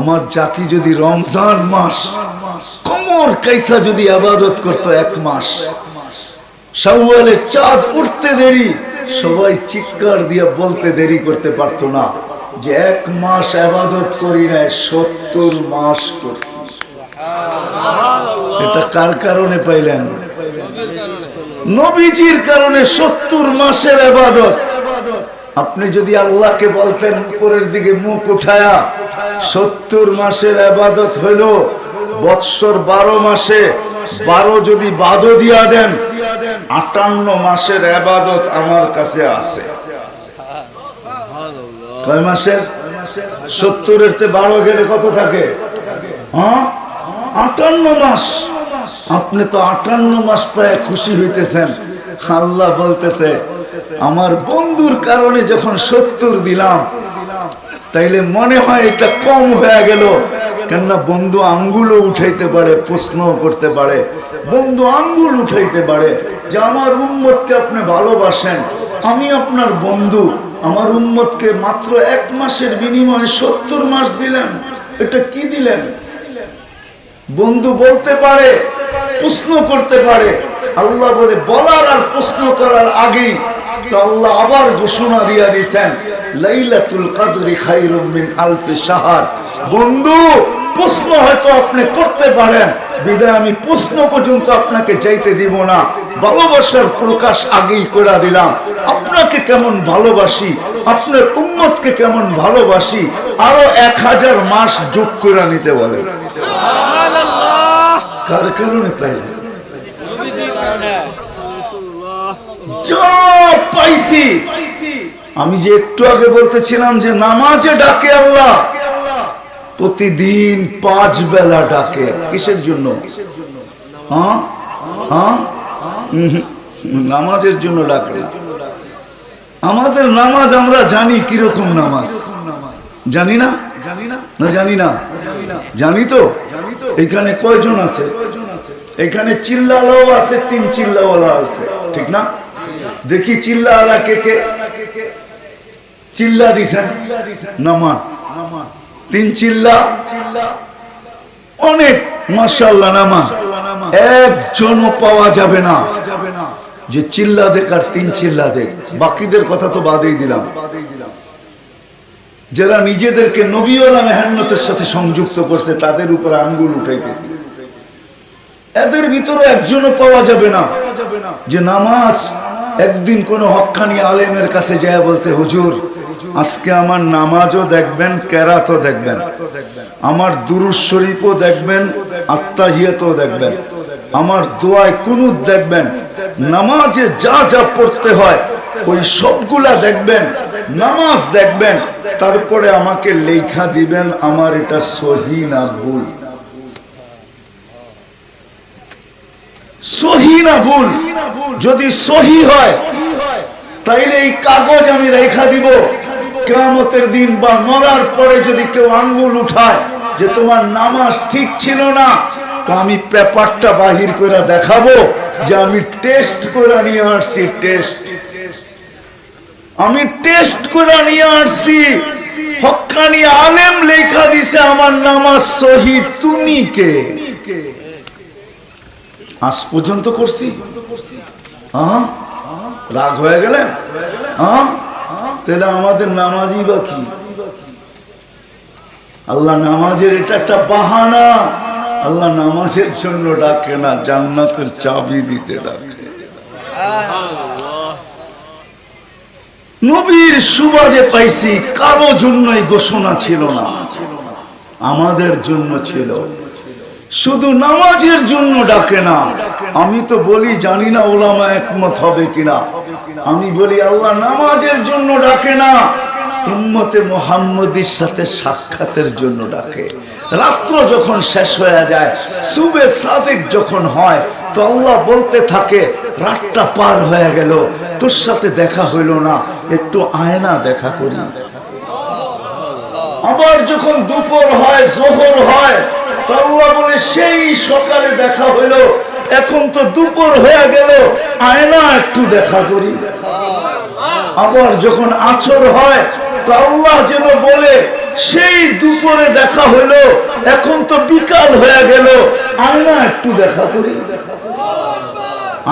আমার জাতি যদি রমজান মাস, কমর কাইসা যদি আবাদত করতো এক মাস, শাওয়ালের চাঁদ উঠতে দেরি, সবাই চিৎকার দিয়ে বলতে দেরি করতে পারতো না যে এক মাস আবাদত করি নাই, সত্তর মাস করছি। এটা কার কারণে পাইলেন? নবীজির কারণে সত্তর মাসের আবাদত। আপনি যদি আল্লাহকে বলতেন, উপরের দিকে মুখ উঠায়া সত্তর মাসের আবাদত হইল, বৎসর বারো মাসে, বারো যদি বাদও দিয়া দেন, আটান্ন মাসের আবাদত আমার কাছে আছে। কয় মাসের? সত্তরের তে বারো গেলে কত থাকে? হ্যাঁ? আটান্ন মাস। আপনি তো আটান্ন মাস পায় খুশি হইতেছেন। আল্লাহ বলতেছে, আমার বন্ধুর কারণে যখন সত্তর দিলাম তাইলে মনে হয় এটা কম হয়ে গেল। কেননা বন্ধু আঙ্গুলও উঠাইতে পারে প্রশ্ন করতে পারে। বন্ধু আঙ্গুল উঠাইতে পারে যে আমার উম্মতকে আপনি ভালোবাসেন, আমি আপনার বন্ধু। আমার উম্মতকে মাত্র এক মাসের বিনিময়ে সত্তর মাস দিলেন, এটা কি দিলেন? বন্ধু বলতে পারে, প্রশ্ন করতে পারে। আল্লাহ বলে, বলার আর প্রশ্ন করার আগেই তো আল্লাহ আবার ঘোষণা দিয়া দিয়েছেন লাইলাতুল কাদরি খায়রুম মিন আলফি শাহর। বন্ধু প্রশ্ন হয়তো আপনি করতে পারেন। বিদায় আমি প্রশ্ন পর্যন্ত আপনাকে যাইতে দিব না। ভালোবাসার প্রকাশ আগেই করে দিলাম। আপনাকে কেমন ভালোবাসি আপনার উম্মতকে কেমন ভালোবাসি আরও এক হাজার মাস যোগ করে নিতে বলে। কার কারণে পাইলেন? যা পাইছি। আমি যে একটু আগে বলতেছিলাম যে নামাজে ডাকে আল্লাহ। প্রতিদিন পাঁচ বেলা ডাকে। কিসের জন্য? হ্যাঁ? হ্যাঁ? নামাজের জন্য ডাকে আমাদের নামাজ আমরা জানি কীরকম নামাজ। জানি না? না জানি না? জানি তো? এখানে কয়জন আছে? এখানে চিল্লালাও আছে, তিন চিল্লাওয়ালা আছে। ঠিক না? দেখি চিল্লাওয়ালা কে কে? চিল্লা দিছেন নামান। তিন চিল্লা। অনেক মাসাল্লাহ নামান। একজনও পাওয়া যাবে না। যে চিল্লা দেখ আর তিন চিল্লা দেখ। বাকিদের কথা তো বাদেই দিলাম। যারা নিজেদেরকে নবীলা মেহান্নতের সাথে সংযুক্ত করছে, তাদের উপর আঙ্গুল উঠাইতেছে। এদের ভিতরে একজনও পাওয়া যাবে না। যে নামাজ একদিন কোন হক্কানি আলেমের কাছে যায় বলছে, হুজুর, আজকে আমার নামাজও দেখবেন, কেরাতও দেখবেন। আমার দুরুজ শরীফও দেখবেন আত্মাহিয়াতও দেখবেন। আমার দোয়ায় কুনুত দেখবেন। নামাজে যা যা পড়তে হয়, ওই সবগুলা দেখবেন, নামাজ দেখবেন। তারপরে আমাকে লেখা দিবেন, আমার এটা সহি না ভুল। যদি সহি হয়, তাইলে এই কাগজ আমি রেখা দিব। কেমতের দিন বা মরার পরে যদি কেউ আঙ্গুল উঠায় যে তোমার নামাজ ঠিক ছিল না, তো আমি পেপারটা বাহির করে দেখাবো যে আমি টেস্ট করে নিয়ে আসছি, টেস্ট। আমি টেস্ট করে নিয়ে আসছি। হক্কানি আলেম লেখা দিছে, আমার নামাজ সহি, তুমি কে? আজ পর্যন্ত করছি। রাগ হয়ে গেলেন তাহলে আমাদের নামাজই বা কি? আল্লাহ নামাজের এটা একটা বাহানা। আল্লাহ নামাজের জন্য ডাকে না, জান্নাতের চাবি দিতে ডাকে। নবীর সুবাদে পাইছি, কারও জন্যই ঘোষণা ছিল না। আমাদের জন্য ছিল। শুধু নামাজের জন্য ডাকে না। আমি তো বলি, জানি না ওলামা একমত হবে কিনা। আমি বলি, আল্লাহ নামাজের জন্য ডাকে না। উম্মতে মোহাম্মদীর সাথে সাক্ষাতের জন্য ডাকে। রাত্র যখন শেষ হয়ে যায়, সুবে সাদেক যখন হয়, তো আল্লাহ বলতে থাকে, রাতটা পার হয়ে গেল, তোর সাথে দেখা হইল না, একটু আয়না দেখা করি। আবার যখন দুপুর হয়, জোহর হয় তো বলে, সেই সকালে দেখা হইল, এখন তো দুপুর হয়ে গেল, আয়না একটু দেখা করি। আবার যখন আচর হয়, তো যেন বলে, সেই দুপুরে দেখা হইল, এখন তো বিকাল হয়ে গেল, আয়না একটু দেখা করি।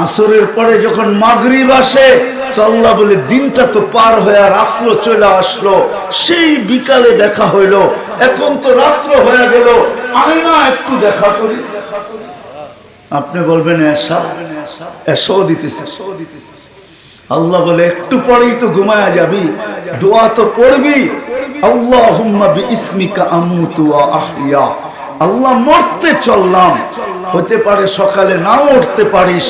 আসরের পরে যখন মাগরিব আসে তো আল্লাহ বলে, দিনটা তো পার হয়ে রাত্র চলে আসলো। সেই বিকালে দেখা হইল। এখন তো রাত্র হয়ে গেল। আয়না একটু দেখা করি। আপনি বলবেন এসা? এসো দিতেছে। আল্লাহ বলে, একটু পরেই তো ঘুমায়া যাবি। দোয়া তো পড়বি। আল্লাহ বিইসমিকা আমুতু ওয়া আহইয়া। আল্লাহ মরতে চললাম। হতে পারে সকালে নাও উঠতে পারিস।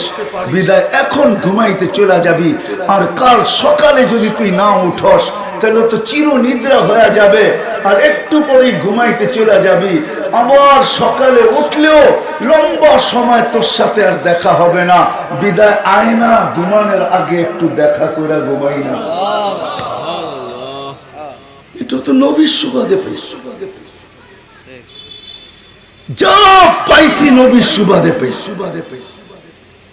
বিদায় এখন ঘুমাইতে চলে যাবি। আর কাল সকালে যদি তুই না উঠস তাহলে তো চির নিদ্রা হয়ে যাবে। আর একটু পরেই ঘুমাইতে চলে যাবি। আবার সকালে উঠলেও লম্বা সময় তোর সাথে আর দেখা হবে না। বিদায় আয় না ঘুমানোর আগে একটু দেখা করে ঘুমাই না। এটা তো নবীর সুবাদে পেয়েছি যা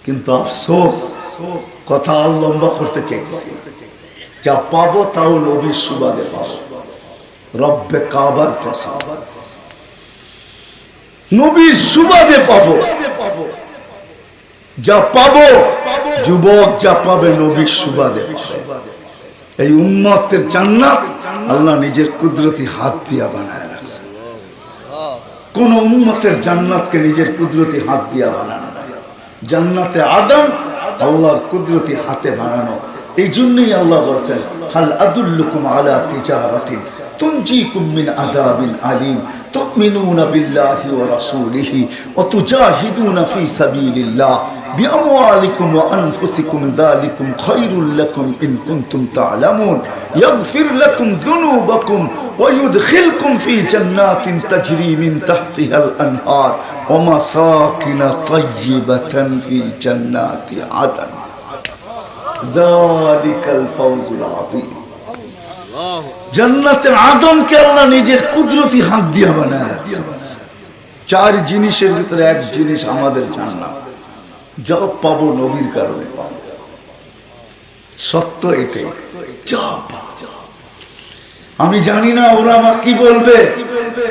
কিন্তু আফসোস, কথা আর লম্বা করতে চাইতেছি যা পাবো তাও নবীর সুবাদে পাবো। রব্বে কাবার নবীর সুবাদে পাবো। যা পাবো, যুবক যা পাবে নবীর সুবাদে এই উম্মতের জান্নাত আল্লাহ নিজের কুদরতি হাত দিয়া বানায় রাখছে। কোন উম্মতের জান্নাতকে নিজের কুদরতি হাত দিয়া বানানো নাই জান্নাতে আদম আল্লাহর কুদরতি হাতে বানানো এই জন্যই আল্লাহ বলছেন হাল আদুল্লুকুম আলা তিজারাতিন তুনজিকুম মিন আযাবিন আলিম تؤمنون بالله ورسوله وتجاهدون في سبيل الله بأموالكم وأنفسكم ذلكم خير لكم إن كنتم تعلمون يغفر لكم ذنوبكم ويدخلكم في جنات تجري من تحتها الأنهار ومساكن طيبة في جنات عدن ذلك الفوز العظيم জান্নাতের আদমকে আল্লাহ নিজের কুদরতি হাত দিয়ে বানায় রাখছে চার জিনিসের ভিতরে এক জিনিস আমাদের জান্নাত যা পাবো নবীর কারণে। পাবো সত্য এটাই। আমি জানি না ওরা আমার কি বলবে।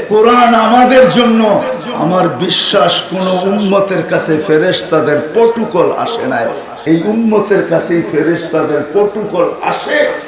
কোরআন আমাদের জন্য। আমার বিশ্বাস কোন উন্মতের কাছে ফেরেস তাদের পটুকল আসে নাই। এই উম্মতের কাছেই ফেরেশতাদের পটুকল আসে।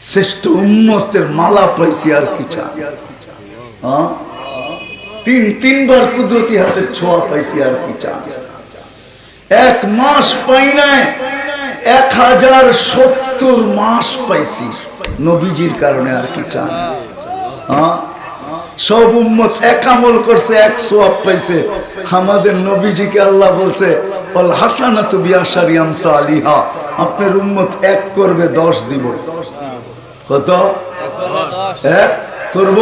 শ্রেষ্ঠ উন্মতের মালা পাইছি আর কি? তিন, তিনবার কুদরতি হাতের ছোঁয়া পাইছি আর কি চা এক মাস পাই নাই, এক হাজার সত্তর মাস পাইছি নবীজির কারণে আর কি চান হ্যাঁ? সব উম্মত এক আমল করছে, এক সোয়াব পাইছে। আমাদের নবীজিকে আল্লাহ বলছে বল হাসানা তু বিয়াসারি আমসা আলিহা আপনার উম্মত এক করবে, দশ দিব। কত? এক করব?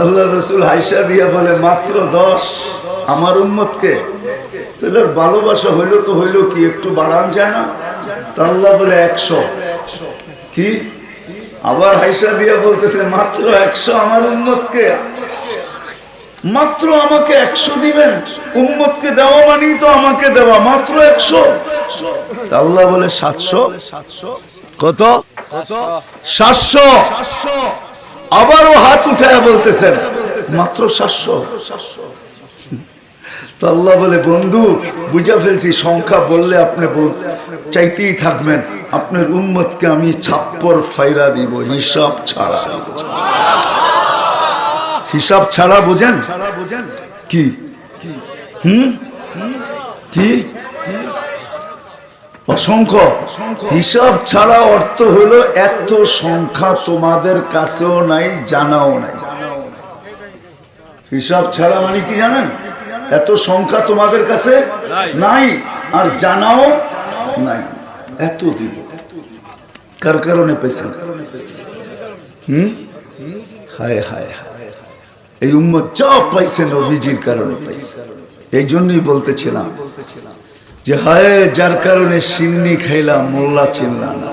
আল্লাহ রসুল হাইসা দিয়া বলে, মাত্র দশ। আমার উম্মতকে? তাহলে ভালোবাসা হইল তো হইল কি, একটু বাড়ান যায় না? তা আল্লাহ বলে, একশো। কি? আবার হাইসা দিয়া বলতেছে, মাত্র একশো আমার উম্মতকে। মাত্র আমাকে একশো দিবেন, উম্মতকে দেওয়া মানেই তো আমাকে দেওয়া, মাত্র একশো। আল্লাহ বলে, সাতশো? কত? সাতশো। আবারও হাত উঠায় বলতেছেন, মাত্র সাতশো সাতশো। আল্লাহ বলে, বন্ধু, বুঝা ফেলছি, সংখ্যা বললে আপনি চাইতেই থাকবেন, আপনার উম্মতকে আমি ছাপ্পর ফাইরা দিব, হিসাব ছাড়া হিসাব ছাড়া বোঝেন? কি? হুম? কি? অসংখ্য। হিসাব ছাড়া অর্থ হলো, এত সংখ্যা তোমাদের কাছেও নাই, জানাও নাই। হিসাব ছাড়া মানে কি জানেন? এত সংখ্যা তোমাদের কাছে নাই। আর জানাও নাই। এত দিব। কার কারণে পেয়েছেন হুম? হায় হায় হায় এই উম্মত যা পাইছে নবীজির কারণে পাইছে। এই জন্যই বলতেছিলাম যে হায় যার কারণে সিন্নি খাইলাম মোল্লা চিনলাম না।